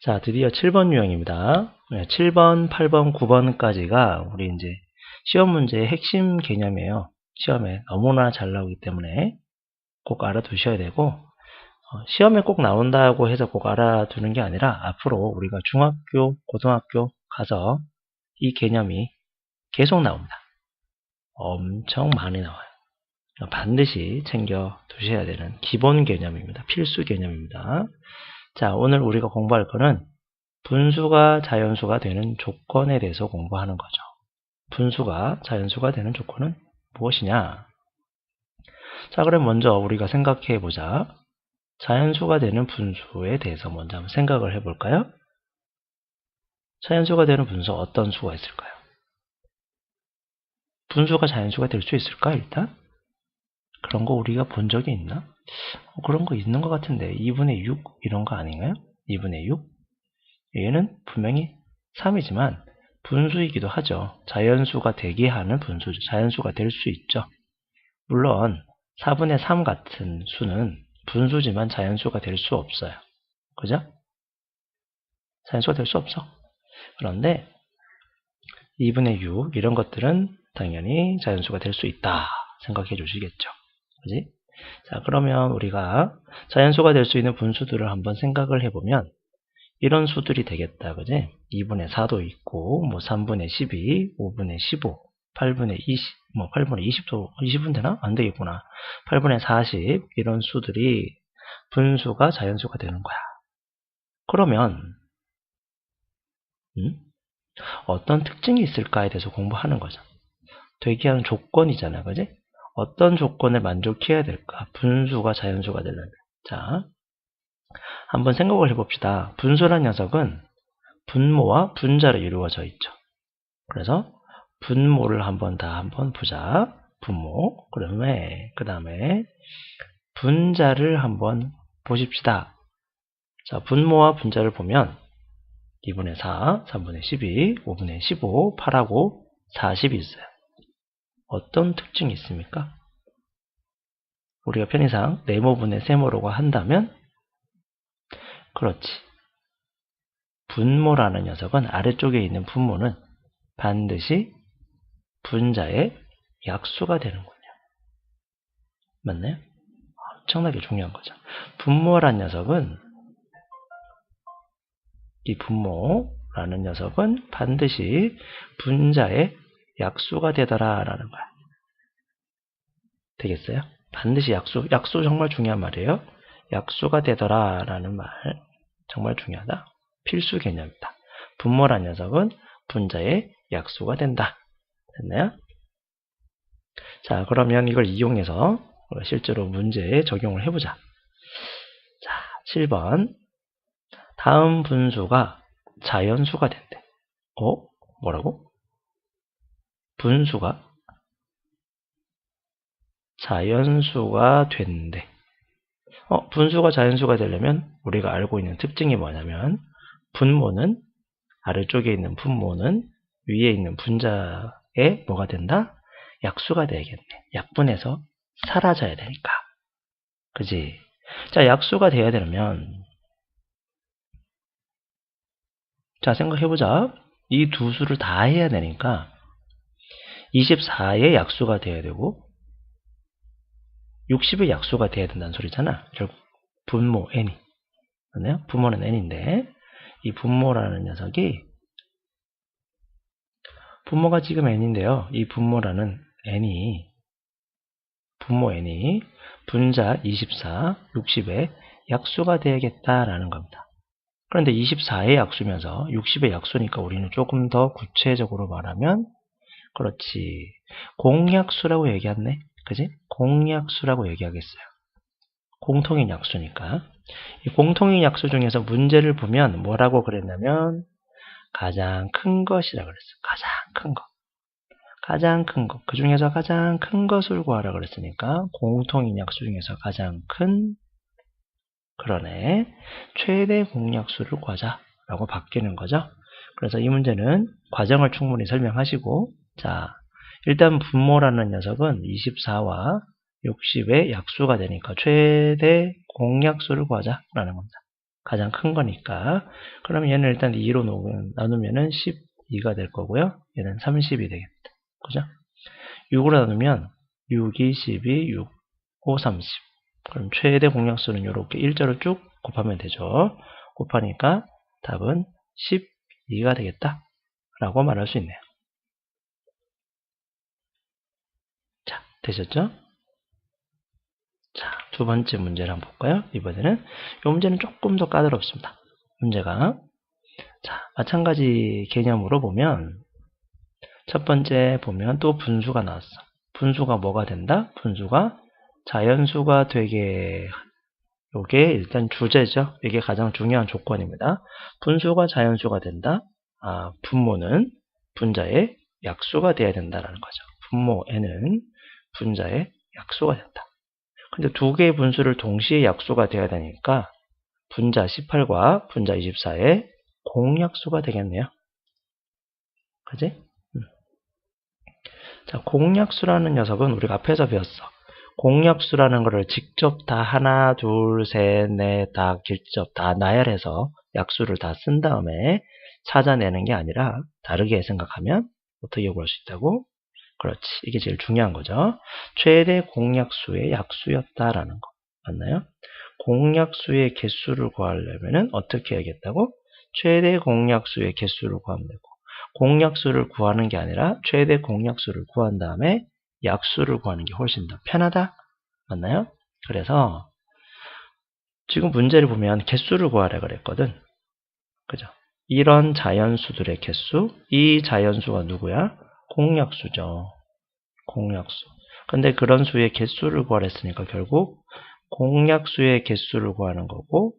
자, 드디어 7번 유형입니다. 7번, 8번, 9번까지가 우리 이제 시험 문제의 핵심 개념이에요. 시험에 너무나 잘 나오기 때문에 꼭 알아두셔야 되고, 어, 시험에 꼭 나온다고 해서 꼭 알아두는 게 아니라 앞으로 우리가 중학교, 고등학교 가서 이 개념이 계속 나옵니다. 엄청 많이 나와요. 반드시 챙겨 두셔야 되는 기본 개념입니다. 필수 개념입니다. 자, 오늘 우리가 공부할 거는 분수가 자연수가 되는 조건에 대해서 공부하는 거죠. 분수가 자연수가 되는 조건은 무엇이냐? 자, 그럼 먼저 우리가 생각해 보자. 자연수가 되는 분수에 대해서 먼저 한번 생각을 해 볼까요? 자연수가 되는 분수 어떤 수가 있을까요? 분수가 자연수가 될 수 있을까, 일단? 그런 거 우리가 본 적이 있나? 어, 그런 거 있는 것 같은데 2분의 6 이런 거 아닌가요? 2분의 6? 얘는 분명히 3이지만 분수이기도 하죠. 자연수가 되게 하는 분수죠. 자연수가 될 수 있죠. 물론 4분의 3 같은 수는 분수지만 자연수가 될 수 없어요. 그죠? 자연수가 될 수 없어. 그런데 2분의 6 이런 것들은 당연히 자연수가 될 수 있다 생각해 주시겠죠. 그지? 자, 그러면 우리가 자연수가 될 수 있는 분수들을 한번 생각을 해보면 이런 수들이 되겠다. 그지? 2분의 4도 있고, 뭐 3분의 12, 5분의 15, 8분의 20, 뭐 8분의 20도, 20은 되나? 안 되겠구나. 8분의 40, 이런 수들이 분수가 자연수가 되는 거야. 그러면, 음? 어떤 특징이 있을까에 대해서 공부하는 거죠. 되게 하는 조건이잖아. 그지? 어떤 조건을 만족해야 될까? 분수가 자연수가 되려면. 자, 한번 생각을 해봅시다. 분수란 녀석은 분모와 분자로 이루어져 있죠. 그래서 분모를 한번 다 한번 보자. 분모. 그다음에 그 다음에 분자를 한번 보십시다. 자, 분모와 분자를 보면 2분의 4, 3분의 12, 5분의 15, 8하고 40이 있어요. 어떤 특징이 있습니까? 우리가 편의상 네모분의 세모로가 한다면 그렇지. 분모라는 녀석은 아래쪽에 있는 분모는 반드시 분자의 약수가 되는군요. 맞나요? 엄청나게 중요한 거죠. 분모란 녀석은 이 분모라는 녀석은 반드시 분자의 약수가 되더라 라는 거야. 되겠어요? 반드시 약수, 약수 정말 중요한 말이에요. 약수가 되더라 라는 말 정말 중요하다. 필수 개념이다. 분모란 녀석은 분자의 약수가 된다. 됐나요? 자, 그러면 이걸 이용해서 실제로 문제에 적용을 해보자. 자, 7번. 다음 분수가 자연수가 된대. 어? 뭐라고? 분수가 자연수가 된대. 어, 분수가 자연수가 되려면 우리가 알고 있는 특징이 뭐냐면 분모는 아래쪽에 있는 분모는 위에 있는 분자에 뭐가 된다? 약수가 되겠네. 약분해서 사라져야 되니까. 그지? 자, 약수가 돼야 되려면 자, 생각해보자. 이 두 수를 다 해야 되니까 24의 약수가 돼야 되고 60의 약수가 돼야 된다는 소리잖아. 결국 분모 n이. 맞나요? 분모는 n인데 이 분모라는 녀석이 분모가 지금 n인데요. 이 분모라는 n이 분모 n이 분자 24, 60의 약수가 되야겠다라는 겁니다. 그런데 24의 약수면서 60의 약수니까 우리는 조금 더 구체적으로 말하면 그렇지 공약수라고 얘기했네. 그지? 공약수라고 얘기하겠어요. 공통인 약수니까. 이 공통인 약수 중에서 문제를 보면 뭐라고 그랬냐면 가장 큰 것이라 그랬어. 가장 큰 것. 가장 큰 것. 그 중에서 가장 큰 것을 구하라 그랬으니까 공통인 약수 중에서 가장 큰 그러네. 최대 공약수를 구하자 라고 바뀌는 거죠. 그래서 이 문제는 과정을 충분히 설명하시고 자 일단 분모라는 녀석은 24와 60의 약수가 되니까 최대 공약수를 구하자라는 겁니다. 가장 큰 거니까. 그럼 얘는 일단 2로 나누면은 12가 될 거고요. 얘는 30이 되겠다. 그죠? 6으로 나누면 6, 2, 12, 6, 5, 30. 그럼 최대 공약수는 이렇게 일자로 쭉 곱하면 되죠. 곱하니까 답은 12가 되겠다. 라고 말할 수 있네요. 자, 되셨죠? 자, 두 번째 문제를 한번 볼까요? 이번에는 이 문제는 조금 더 까다롭습니다. 문제가 자, 마찬가지 개념으로 보면 첫 번째 보면 또 분수가 나왔어. 분수가 뭐가 된다? 분수가 자연수가 되게 요게 일단 주제죠. 이게 가장 중요한 조건입니다. 분수가 자연수가 된다. 아, 분모는 분자의 약수가 돼야 된다는 거죠. 분모 n은 분자의 약수가 된다. 근데 두 개의 분수를 동시에 약수가 돼야 되니까 분자 18과 분자 24의 공약수가 되겠네요. 그지? 음. 자, 공약수라는 녀석은 우리가 앞에서 배웠어. 공약수라는 것을 직접 다 하나, 둘, 셋, 넷, 다 직접 다 나열해서 약수를 다 쓴 다음에 찾아내는 게 아니라 다르게 생각하면 어떻게 구할 수 있다고? 그렇지. 이게 제일 중요한 거죠. 최대 공약수의 약수였다라는 거. 맞나요? 공약수의 개수를 구하려면 어떻게 해야겠다고? 최대 공약수의 개수를 구하면 되고 공약수를 구하는 게 아니라 최대 공약수를 구한 다음에 약수를 구하는 게 훨씬 더 편하다. 맞나요? 그래서 지금 문제를 보면 개수를 구하라 그랬거든. 그죠? 이런 자연수들의 개수, 이 자연수가 누구야? 공약수죠. 공약수. 근데 그런 수의 개수를 구하랬으니까 결국 공약수의 개수를 구하는 거고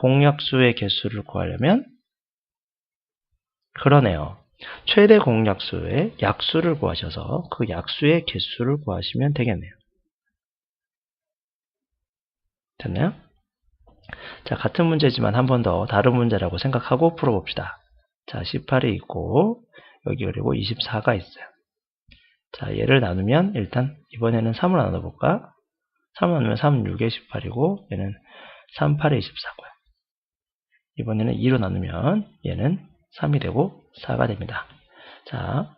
공약수의 개수를 구하려면 그러네요. 최대 공약수의 약수를 구하셔서 그 약수의 개수를 구하시면 되겠네요. 됐나요? 자, 같은 문제지만 한 번 더 다른 문제라고 생각하고 풀어봅시다. 자, 18이 있고 여기 그리고 24가 있어요. 자, 얘를 나누면 일단 이번에는 3을 나눠 볼까? 3을 나누면 3은 6에 18이고 얘는 3, 8에 24고요. 이번에는 2로 나누면 얘는 3이 되고 4가 됩니다. 자,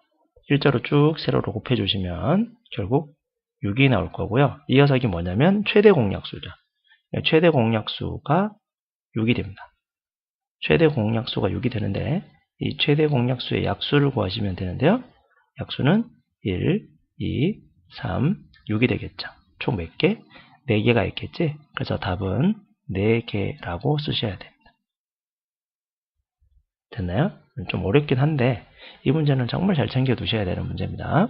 일자로 쭉 세로로 곱해 주시면 결국 6이 나올 거고요. 이 녀석이 뭐냐면 최대 공약수죠. 최대 공약수가 6이 됩니다. 최대 공약수가 6이 되는데 이 최대 공약수의 약수를 구하시면 되는데요. 약수는 1, 2, 3, 6이 되겠죠. 총 몇 개? 4개가 있겠지? 그래서 답은 4개라고 쓰셔야 됩니다. 됐나요? 좀 어렵긴 한데 이 문제는 정말 잘 챙겨 두셔야 되는 문제입니다.